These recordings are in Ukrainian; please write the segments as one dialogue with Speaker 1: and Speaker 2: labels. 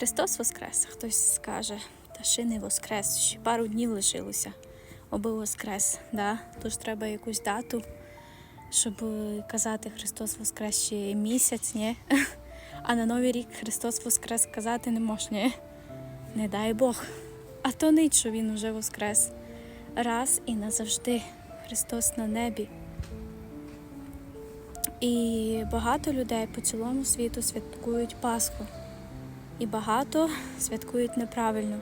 Speaker 1: Христос Воскрес, хтось скаже, та ще не Воскрес, ще пару днів лишилося, аби Воскрес. Да? Тож треба якусь дату, щоб казати Христос Воскрес ще місяць, ні? А на Новий рік Христос Воскрес казати не можна, ні? Не дай Бог. А то нить, що Він уже Воскрес. Раз і назавжди Христос на небі. І багато людей по цілому світу святкують Пасху. І багато святкують неправильно.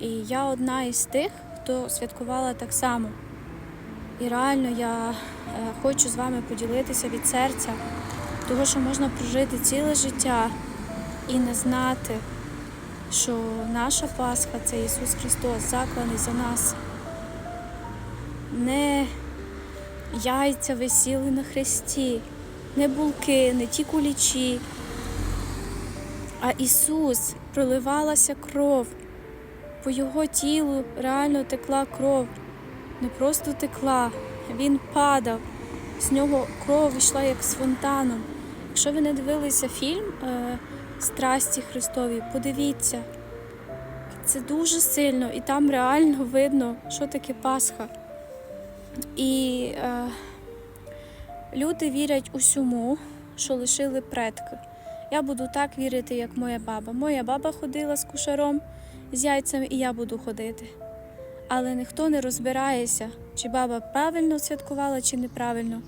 Speaker 1: І я одна із тих, хто святкувала так само. І реально я е, хочу з вами поділитися від серця, того, що можна прожити ціле життя і не знати, що наша Пасха це Ісус Христос, закланий за нас. Не яйця висіли на хресті, не булки, не ті кулічі. А Ісус проливалася кров. По Його тілу реально текла кров. Не просто текла, Він падав. З нього кров йшла як з фонтаном. Якщо ви не дивилися фільм е, Страсті Христові, подивіться. Це дуже сильно, і там реально видно, що таке Пасха. І е, люди вірять усьому, що лишили предки. Я буду так вірити, як моя баба. Моя баба ходила з кушаром, з яйцями, і я буду ходити. Але ніхто не розбирається, чи баба правильно святкувала, чи неправильно.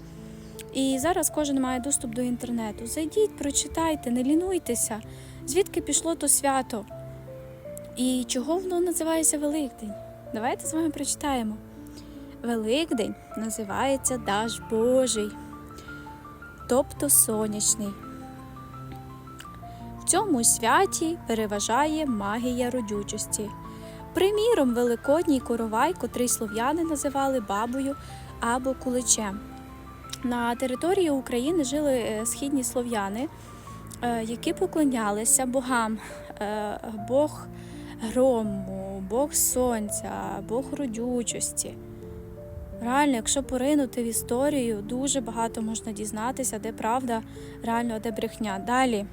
Speaker 1: І зараз кожен має доступ до інтернету. Зайдіть, прочитайте, не лінуйтеся, звідки пішло то свято. І чого воно називається Великдень? Давайте з вами прочитаємо. Великдень називається Даж Божий, тобто сонячний. Цьому святі переважає магія родючості. Приміром, великодній коровай, котрий слов'яни називали бабою або куличем. На території України жили е, східні слов'яни, е, які поклонялися богам, Е, Бог грому, Бог сонця, Бог родючості. Реально, якщо поринути в історію, дуже багато можна дізнатися, де правда, реально, де брехня. Далі.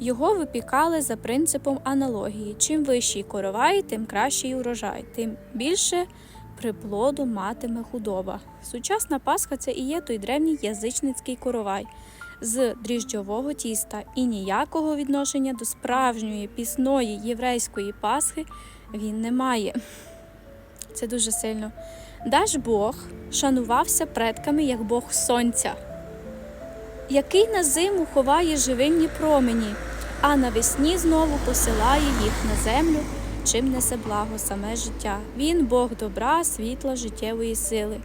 Speaker 1: Його випікали за принципом аналогії. Чим вищий коровай, тим кращий урожай, тим більше приплоду матиме худоба. Сучасна Пасха це і є той древній язичницький коровай з дріжджового тіста і ніякого відношення до справжньої пісної єврейської Пасхи він не має. Це дуже сильно. Даж Бог шанувався предками як Бог сонця, який на зиму ховає живинні промені, а навесні знову посилає їх на землю, чим несе благо саме життя. Він Бог добра, світла, життєвої сили.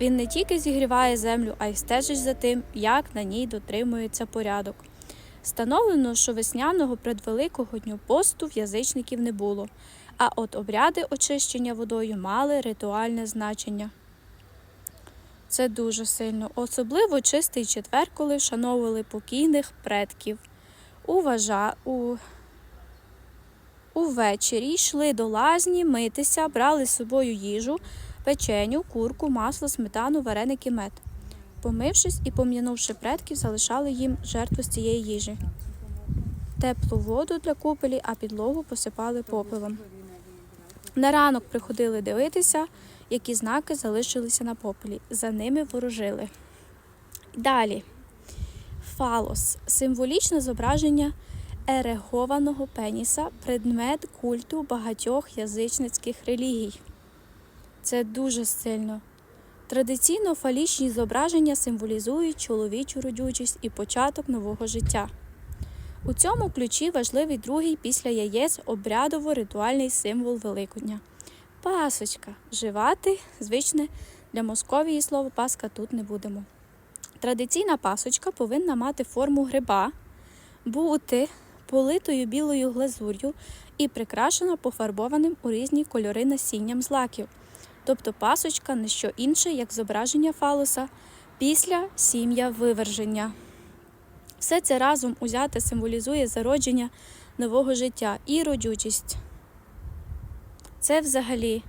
Speaker 1: Він не тільки зігріває землю, а й стежить за тим, як на ній дотримується порядок. Встановлено, що весняного предвеликого дню посту в язичників не було, а от обряди очищення водою мали ритуальне значення. Це дуже сильно. Особливо чистий четвер, коли вшановували покійних предків. Уважа... У... Увечері йшли до лазні митися, брали з собою їжу, печеню, курку, масло, сметану, вареники, мед. Помившись і пом'янувши предків, залишали їм жертву з цієї їжі. Теплу воду для купелі, а підлогу посипали попелом. На ранок приходили дивитися, які знаки залишилися на попелі. За ними ворожили. Далі. Фалос символічне зображення ерегованого пеніса, предмет культу багатьох язичницьких релігій. Це дуже сильно. Традиційно фалічні зображення символізують чоловічу родючість і початок нового життя. У цьому ключі важливий другий після яєць обрядово-ритуальний символ Великодня. Пасочка. Вживати звичне для Московії слово паска тут не будемо. Традиційна пасочка повинна мати форму гриба, бути политою білою глазур'ю і прикрашена пофарбованим у різні кольори насінням злаків. Тобто пасочка не що інше, як зображення фалоса після сім'я виверження. Все це разом узяте символізує зародження нового життя і родючість. Це взагалі.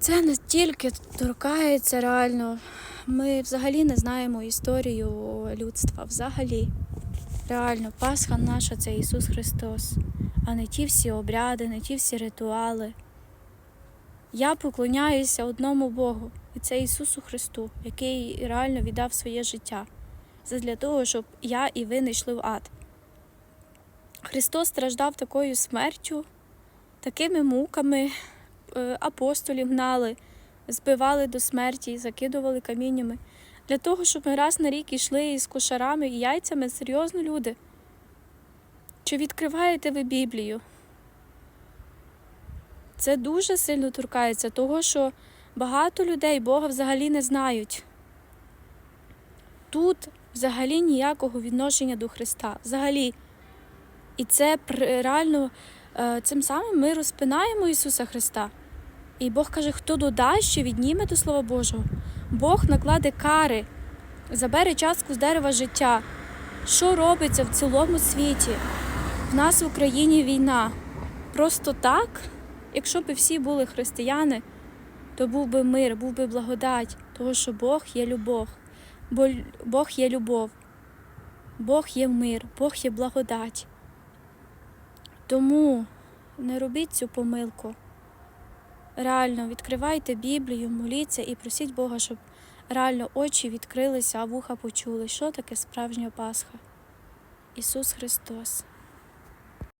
Speaker 1: Це не тільки торкається реально. Ми взагалі не знаємо історію людства. Взагалі. Реально, Пасха наша це Ісус Христос, а не ті всі обряди, не ті всі ритуали. Я поклоняюся одному Богу, і це Ісусу Христу, який реально віддав своє життя для того, щоб я і ви не йшли в ад. Христос страждав такою смертю, такими муками, е, апостолів гнали, збивали до смерті, закидували каміннями. Для того, щоб ми раз на рік йшли із кошарами і яйцями, серйозно люди. Чи відкриваєте ви Біблію? Це дуже сильно торкається того, що багато людей Бога взагалі не знають. Тут взагалі ніякого відношення до Христа. Взагалі. І це реально цим самим ми розпинаємо Ісуса Христа. І Бог каже, хто додасть, що відніме до Слова Божого. Бог накладе кари, забере частку з дерева життя. Що робиться в цілому світі? В нас в Україні війна. Просто так, якщо б всі були християни, то був би мир, був би благодать, тому що Бог є любов, бо Бог є любов, Бог є мир, Бог є благодать. Тому не робіть цю помилку. Реально відкривайте Біблію, моліться і просіть Бога, щоб реально очі відкрилися, а вуха почули, що таке справжня Пасха. Ісус Христос.